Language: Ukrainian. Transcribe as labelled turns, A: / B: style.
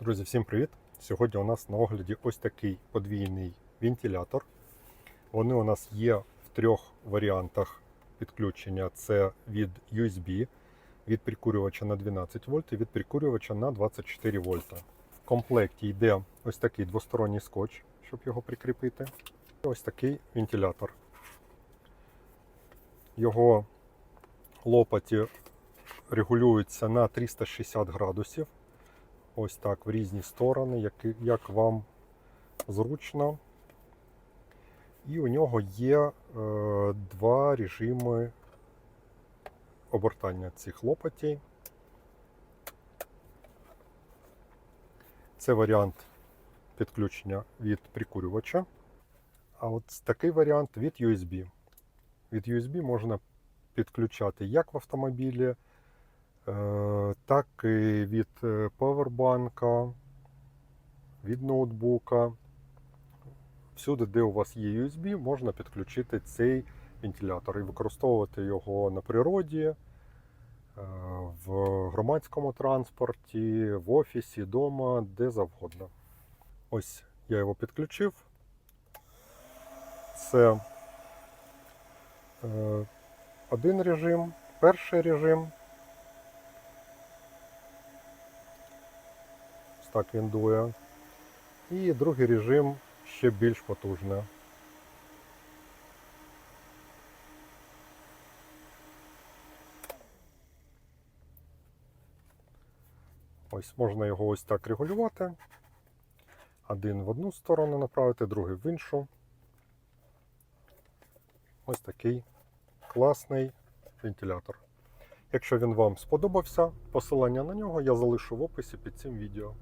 A: Друзі, всім привіт! Сьогодні у нас на огляді ось такий подвійний вентилятор. Вони у нас є в трьох варіантах підключення: це від USB, від прикурювача на 12 вольт і від прикурювача на 24 вольта. В комплекті йде ось такий двосторонній скотч, щоб його прикріпити. І ось такий вентилятор. Його лопаті регулюються на 360 градусів. Ось так в різні сторони, як, як вам зручно. І у нього є е, два режими обертання цих лопатей. Це варіант підключення від прикурювача. А от такий варіант від USB. Від USB можна підключати як в автомобілі, Е, так і від е, павербанка, від ноутбука. Всюди, де у вас є USB, можна підключити цей вентилятор і використовувати його на природі, е, в громадському транспорті, в офісі, вдома, де завгодно. Ось я його підключив. Це е, один режим, перший режим. Так він дує. І другий режим ще більш потужний. Ось можна його ось так регулювати. Один в одну сторону направити, другий в іншу. Ось такий класний вентилятор. Якщо він вам сподобався, посилання на нього я залишу в описі під цим відео.